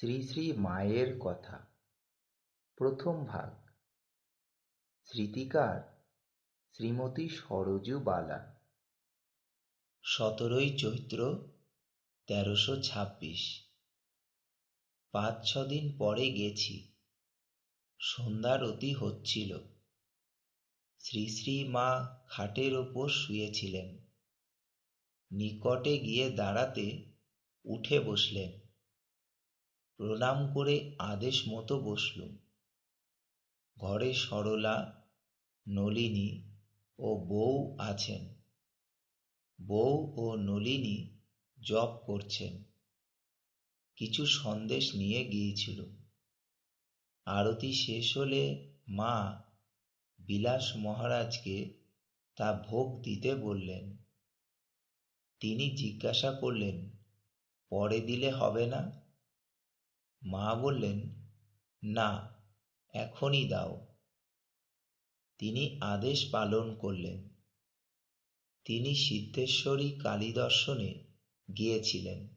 শ্রী শ্রী মায়ের কথা। প্রথম ভাগ। স্মৃতিকার শ্রীমতী সরজু বালা। সতেরোই চৈত্র তেরোশো ছাব্বিশ। পাঁচ ছ দিন পরে গেছি। সন্ধ্যার অতি হচ্ছিল। শ্রী শ্রী মা খাটের ওপর শুয়েছিলেন। নিকটে গিয়ে দাঁড়াতে উঠে বসলেন। প্রণাম করে আদেশ মতো বসলুম। ঘরে সরলা, নলিনী ও বউ আছেন। বউ ও নলিনী জপ করছেন। কিছু সন্দেশ নিয়ে গিয়েছিল। আরতি শেষ হলে মা বিলাস মহারাজকে তা ভোগ দিতে বললেন। তিনি জিজ্ঞাসা করলেন, পরে দিলে হবে না? মা বললেন, না, এখনই দাও। তিনি আদেশ পালন করলেন। তিনি সিদ্ধেশ্বরী কালী দর্শনে গিয়েছিলেন,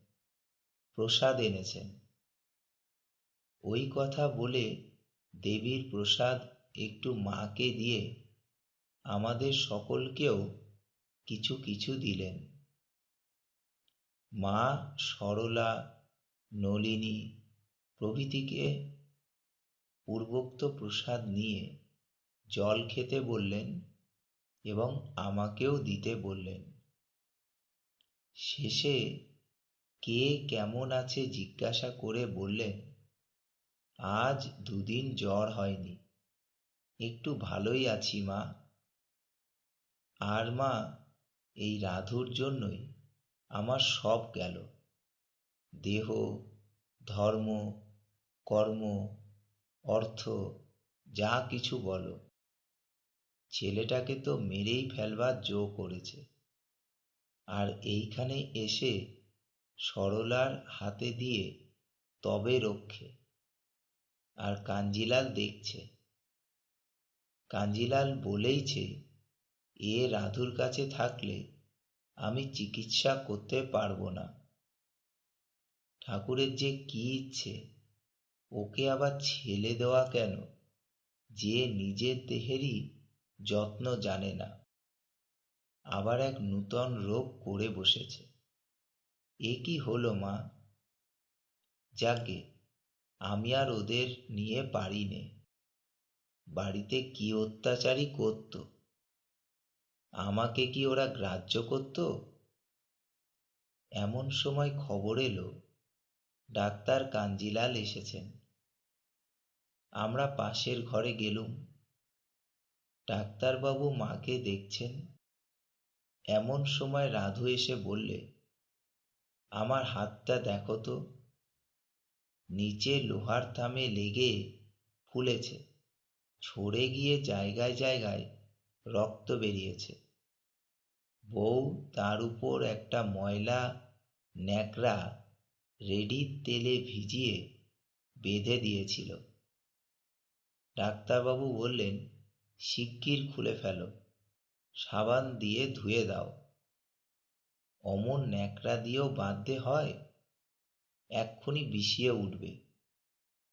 প্রসাদ এনেছেন। ওই কথা বলে দেবীর প্রসাদ একটু মাকে দিয়ে আমাদের সকলকেও কিছু কিছু দিলেন। মা সরলা, নলিনী প্রভৃতিকে পূর্বোক্ত প্রসাদ নিয়ে জল খেতে বললেন এবং আমাকেও দিতে বললেন। শেষে কে কেমন আছে জিজ্ঞাসা করে বললেন, আজ দুদিন জ্বর হয়নি, একটু ভালোই আছি মা। আর মা, এই রাধুর জন্যই আমার সব গেল। দেহ, ধর্ম কর্ম, অর্থ, যা কিছু বলো। ছেলেটাকে তো মেরেই ফেলবার জো করেছে। আর এইখানে এসে সরলার হাতে দিয়ে তবে রক্ষে। আর কাঞ্জিলাল দেখছে। কাঞ্জিলাল বলেইছে, এ রাধুর কাছে থাকলে আমি চিকিৎসা করতে পারব না। ঠাকুরের যে কি ইচ্ছে ওকে আবার ছেলে দেওয়া কেন? যে নিজের দেহেরই যত্ন জানে না। আবার এক নূতন রোগ করে বসেছে। এ কি হলো মা? যাকে আমি আর ওদের নিয়ে পারি নে বাড়িতে কি অত্যাচারই করত? আমাকে কি ওরা গ্রাহ্য করত? এমন সময় খবর এলো। ডাক্তার কাঞ্জিলাল এসেছেন। আমরা পাশের ঘরে গেলুম। ডাক্তারবাবু মাকে দেখছেন। এমন সময় রাধু এসে বললে, আমার হাতটা দেখো তো। নিচে লোহার থামে লেগে ফুলেছে। ছড়ে গিয়ে জায়গায় জায়গায় রক্ত বেরিয়েছে। বউ তার উপর একটা ময়লা ন্যাকড়া রেডির তেলে ভিজিয়ে বেঁধে দিয়েছিল। ডাক্তারবাবু বললেন, শিগগির খুলে ফেলো, সাবান দিয়ে ধুয়ে দাও। অমন ন্যাকড়া দিয়েও বাঁধতে হয়? এক্ষুনি বিষিয়ে উঠবে।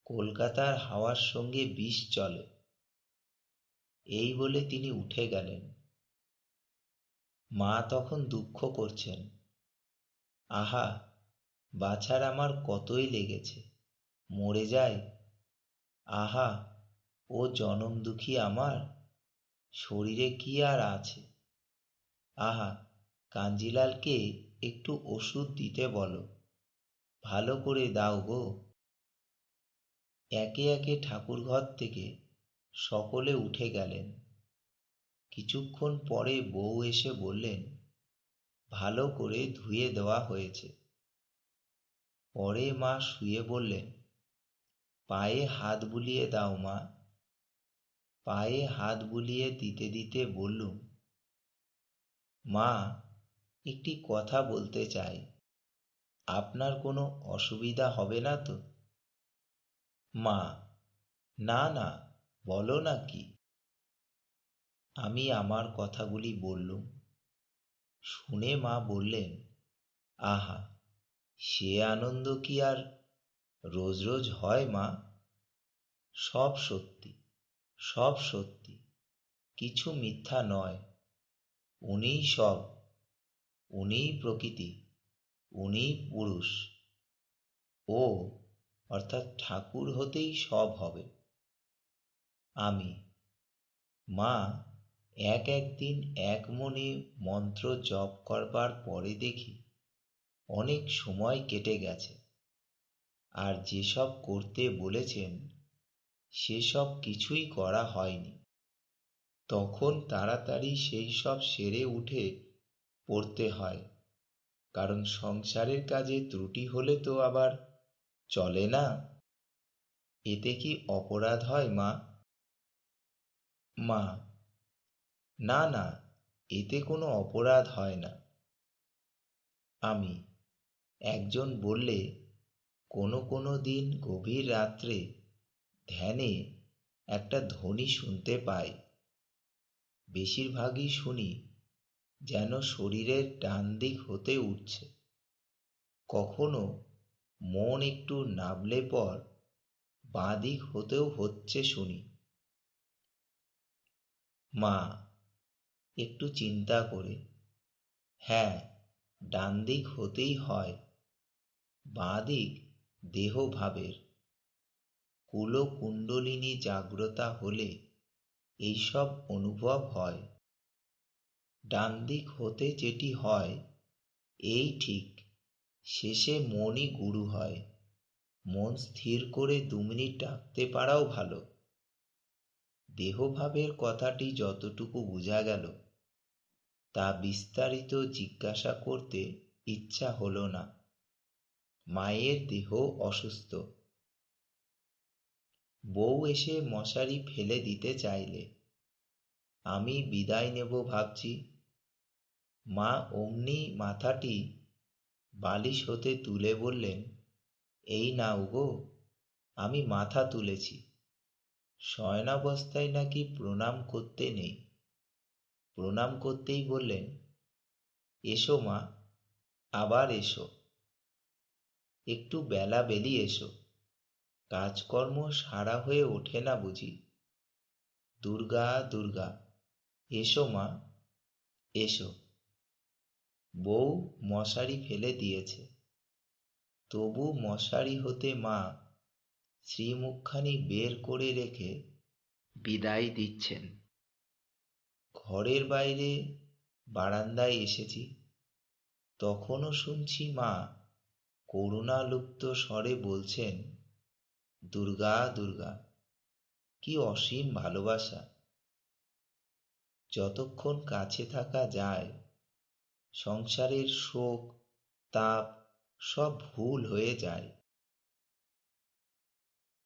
কলকাতার হাওয়ার সঙ্গে বিষ চলে। এই বলে তিনি উঠে গেলেন। মা তখন দুঃখ করছেন। আহা, বাছার আমার কতই লেগেছে, মরে যায়। আহা ও জনম দুঃখী আমার? শরীরে কি আর আছে? আহা, কাঞ্জিলালকে একটু ওষুধ দিতে বলো। ভালো করে দাও গো। একে একে ঠাকুর ঘর থেকে সকলে উঠে গেলেন। কিছুক্ষণ পরে বউ এসে বললেন, ভালো করে ধুয়ে দেওয়া হয়েছে। পরে মা শুয়ে বললেন, পায়ে হাত বুলিয়ে দাও মা। পায়ে হাত বুলিয়ে দিতে দিতে বললুম মা, একটি কথা বলতে চাই। আপনার কোনো অসুবিধা হবে না তো? মা, না না, বলো না কি? আমি আমার কথাগুলি বললুম শুনে মা বললেন, আহা, সে আনন্দ কি আর রোজ রোজ হয় মা? সব সত্যি। সব সত্যি, কিছু মিথ্যা নয়। উনিই সব, উনিই প্রকৃতি, উনিই পুরুষ। ও, অর্থাৎ ঠাকুর হতেই সব হবে। আমি, মা, এক একদিন এক মনে মন্ত্র জপ করবার পরে দেখি, অনেক সময় কেটে গেছে। আর যেসব করতে বলেছেন সেসব কিছুই করা হয়নি। তখন তাড়াতাড়ি সেই সব সেরে উঠে পড়তে হয়, কারণ সংসারের কাজে ত্রুটি হলে তো আবার চলে না। এতে কি অপরাধ হয়, মা? মা, না না, এতে কোনো অপরাধ হয় না। আমি একজন বললে কোনো কোনো দিন গভীর রাত্রে ধ্যানে একটা ধ্বনি শুনতে পাই। বেশিরভাগই শুনি যেন শরীরের ডান দিক হতে উঠছে। কখনো মন একটু নাবলে পর বাঁ দিক হতেও হচ্ছে শুনি। মা, একটু চিন্তা করে। হ্যাঁ ডান দিক হতেই হয়। বাঁ দিক দেহভাবের। কুলকুণ্ডলিনী জাগ্রতা হলে এইসব অনুভব হয়। ডান দিক হতে যেটি হয়, এই ঠিক, শেষে মনই গুরু হয়। মন স্থির করে দু মিনিট ডাকতে পারাও ভালো। দেহভাবের কথাটি যতটুকু বোঝা গেল, তা বিস্তারিত জিজ্ঞাসা করতে ইচ্ছা হলো না। মায়ের দেহ অসুস্থ। বউ এসে মশারি ফেলে দিতে চাইলে। আমি বিদায় নেব ভাবছি। মা অমনি মাথাটি বালিশ হতে তুলে বললেন, এই নাও গো, আমি মাথা তুলেছি। শয়নাবস্থায় নাকি প্রণাম করতে নেই? প্রণাম করতেই বললেন, এসো মা, আবার এসো। একটু বেলা বেলি এসো। কাজকর্ম সারা হয়ে ওঠে না বুঝি। দুর্গা দুর্গা, এসো মা, এসো। বউ মশারি ফেলে দিয়েছে। তবু মশারি হতে মা শ্রীমুখখানি বের করে রেখে বিদায় দিচ্ছেন। ঘরের বাইরে বারান্দায় এসেছি। তখনও শুনছি মা করুণালুপ্ত স্বরে বলছেন দুর্গা দুর্গা, কি অসীম ভালোবাসা। যতক্ষণ কাছে থাকা যায়, সংসারের শোক, তাপ সব ভুল হয়ে যায়।